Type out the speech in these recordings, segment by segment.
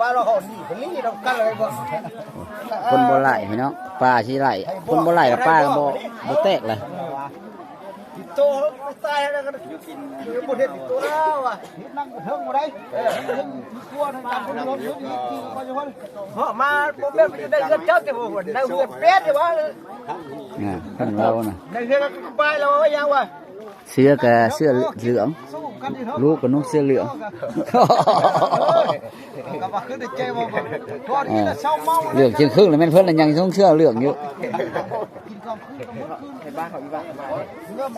ป้าเราเขาดีคนนี้เรากันอะไรบ่คนบ่ไหลพี่น้องปลาสิไหลคนบ่ไหลกับปลาก็บ่บ่แตกเลยติดโตตายแล้วกันอยู่กินอยู่บนเฮ็ดติดโตแล้วอะนั่งเทิงบ่ได้เออกลัวในการคนรถอยู่ดีกินก็อยู่คนเฮามาบ่แม่นได้เงินเจ้าแต่บ่ได้เงินเป็ดเด้ว่าน่ะเพิ่นเราน่ะได้เงินไปแล้วยังวะเสื้อก็เสื้อเหลือง สู้กันอยู่เนาะลูกก็นุ่งเสื้อเหลืองก็ว่าคือได้ใจบ่บ่พอดีแล้วเช้าเมาเหลืองเชียงครึ่งแล้วแม่นเพิ่นน่ะยังต้องเสื้อเหลืองอยู่กินกลางคืนกับมื้อคืนให้บ้านเขาอีบ้าน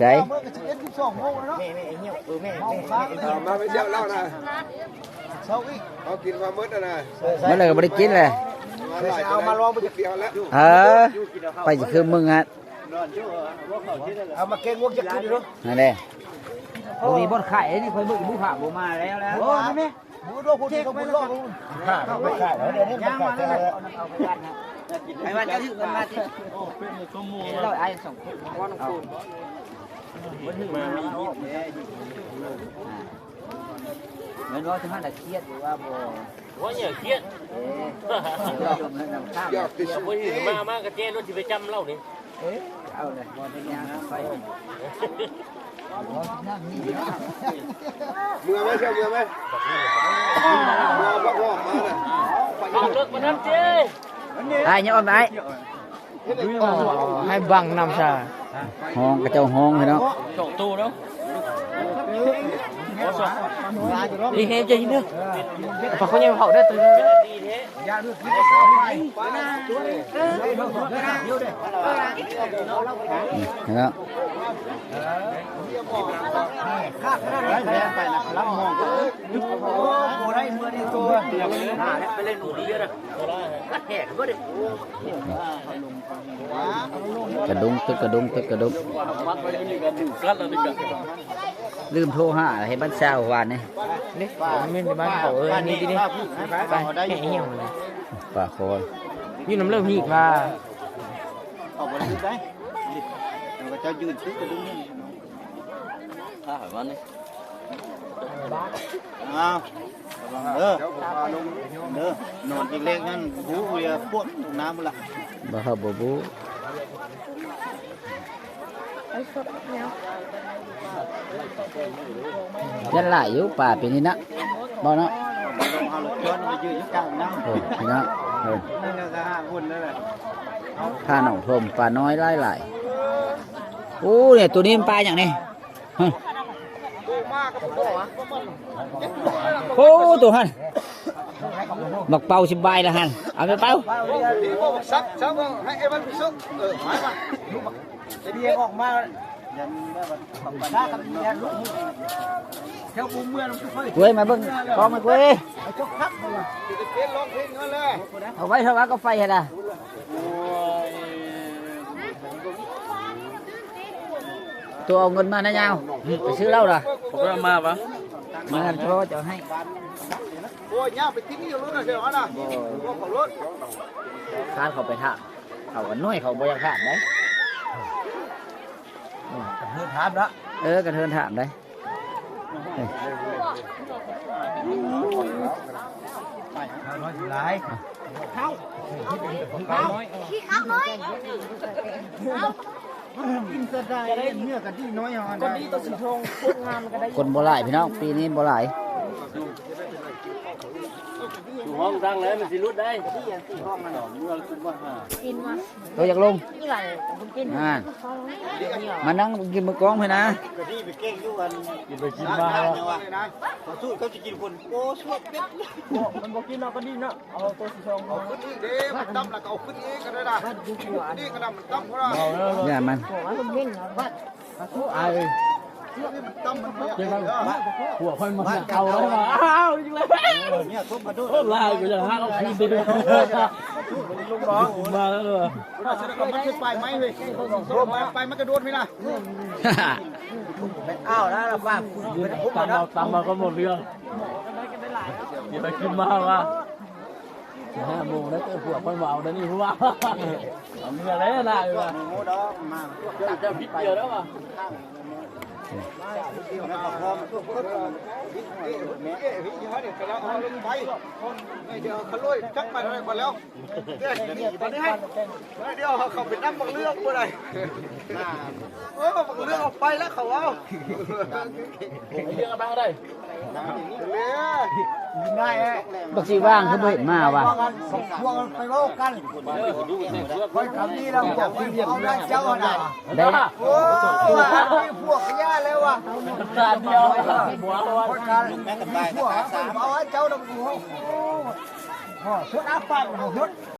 ใช่เมื่อก็11 12โมงแล้วเนาะแม่แม่เหี่ยวเออแม่แม่มาไปเที่ยวเล่านะเช้าอีกเอากินความมืดนะนะมันเลยก็บ่ได้กินเลยเอามาลองไปเดียวแล้วเออไปสิคือมึงฮะเอามาเก่งวกจะขึ้นดูนั่นแหละบ่มีบ่อนไข่นี่ค่อยมึกบุผาบ่มาแล้วแล้วโอ้ยแม่บูโดพูดก็บูโดไม่ใช่เดี๋ยวนี้มันใกล้แล้วไอ้วันจะถึงกันมาที่เราไอ้สองคนว่าน้องคูณมันถึงมาเหมือนว่าจะมาแต่เครียดหรือว่าบ่ว่าอย่าเครียดเอ๊ะเราดมให้น้ำข้ามอยากติดอย่าไปถึงมามากระเจนรถที่ไปจำเล่านี่ เอาเลยบอลเป็นยังไปเมื่อไหมเที่ยวเมื่อไหมเมื่อพักผ่อมาเอาเลิกมาทำเจ้ไอ้เนี่ยอ้อมไอ้ให้บังนำชาห้องกระเจ้าห้องพี่น้องสองตู้แล้วดีเฮจะยินเนาขนาดไหนไปนะรับมอโตตู้เนาะ นะกัดแหกก็ได้กระดุงตึกกระดุงตึกกระดุงมัดไว้ที่นี่กันดูกัดแล้วนี่กันลืมโทรหาให้บ้านเช้าวานนี่นี่ไม่ในบ้านเขาเออนี่ดิไปแห่เหี่ยวเลยป่าคออยู่น้ำเลือดพี่มาออกมาดูได้เราจะยืนซื้อกระดุมนี่ถ้าหายวันนี้อ้าวเออเด้อนอนอีกเล็กนั่นหูเรียปวดน้ำละบ่เข้าบ่บู ยันหลายอยู่ป่าปีนี้นะบ่เนาะเอาลูกย้อนมายืนกลางน้ำเออพี่น้องเนั่นก็ห้าคนนั่นแหละผ้าหนองพรมปลาน้อยไล่ไหลโอ้เนี่ยตัวนี้มันปลาอย่างนี้โอ้ตัวหัน บักเป่าสิบายละหันเอาไปเป่าพี่บอกซับซับให้ไอ้มันซุกเออหมายมาไอ้เดียออกมายันแม่บัดปะทะกันยันลูกแถวบุ้มเมื่อน้ำค่อยเว้ยมาเบิ่งกองมาเว้ยไอ้จกคักมาจะเต้นร้องเพลงกันเลยเอาไว้เท่าว่าก็ไฟเห็นอะตัวเอาเงินมานะยาวไปซื้อเหล้าล่ะผมก็มาปะ มากันโทรจะให้โอ้ยย่าไปทิ้งนี่รถนะเสียนะก็ขอรถคานเขาไปถามเขากันน้อยเขาบ่อยากถามได้เฮือถามละเออกระเทินถามได้เอ้ยน้อยหลาย กินก็ได้เนื้อกันที่น้อยอะคนนี้ตัวสีทองพวกงานก็ได้คนบ่หลายพี่น้องปีนี้บ่หลาย อยู่ห้องดังแล้วมันสิรุดได้กินมาตัวอยากลงที่ไหนผมกินอ่ามานั่งกินมือกองให้นะกะที่ไปเก่งอยู่กันกินไปกินมาแล้วนะขอสู้เขาจะกินคนโอ้สวดเป็ดมันบอกกินเนาะก็ดีเนาะเอาตัวสีทองเอาขึ้นอีกเด้มันดำแล้วก็เอาขึ้นอีกก็ได้นะนี่ก็ดำมันดำก็ได้อย่ามันหัวมันเพ่งนะว่าไอ้มันดำมั นเยอะหัวคนมาเอาแล้วมาอ้าวจริงเลยเนี่ยทุบมาด้วยลายกูจะห้าเอาคืนไปด้วยลูกน้องมาแล้วเลยเราจะได้มันขึ้นไปไหมเว้ยโดนไปมันกระโดดไหมล่ะอ้าวนะเราฟังเป็นทุบตามนะมาตามมาก็หมดเรื่องอย่าไปกินมาว่า ห้าโมงแล้วเจอผัวคนวาด้วนี่ราะว่าเอาเงินแล้วนะอยู่ว่าโอ้ดอมาจะพิษเดียวแล้วป่ะเดี๋ยวเขาลุยจักไปอะไรมาแล้วเดี๋ยวตอนนี้ให้เดี๋ยวเขาเป็นน้ำบังเรื่องเมื่อไรเออบังเรื่องออกไปแล้วเขาเอาเรื่องอะไรได้ง่ย แบักสีว่างคือบ่เห็นมาว่ะพวกไปว่ากันคอยคำนี้เราจะคุยเอาได้เจ้าหน่ะได้โอ้ยพวกย่าแล้วว่ะตาเดียวหัวร้อนคนกันพวกเอาไว้เจ้าดอกบัวโอ้สุดอาปังสุด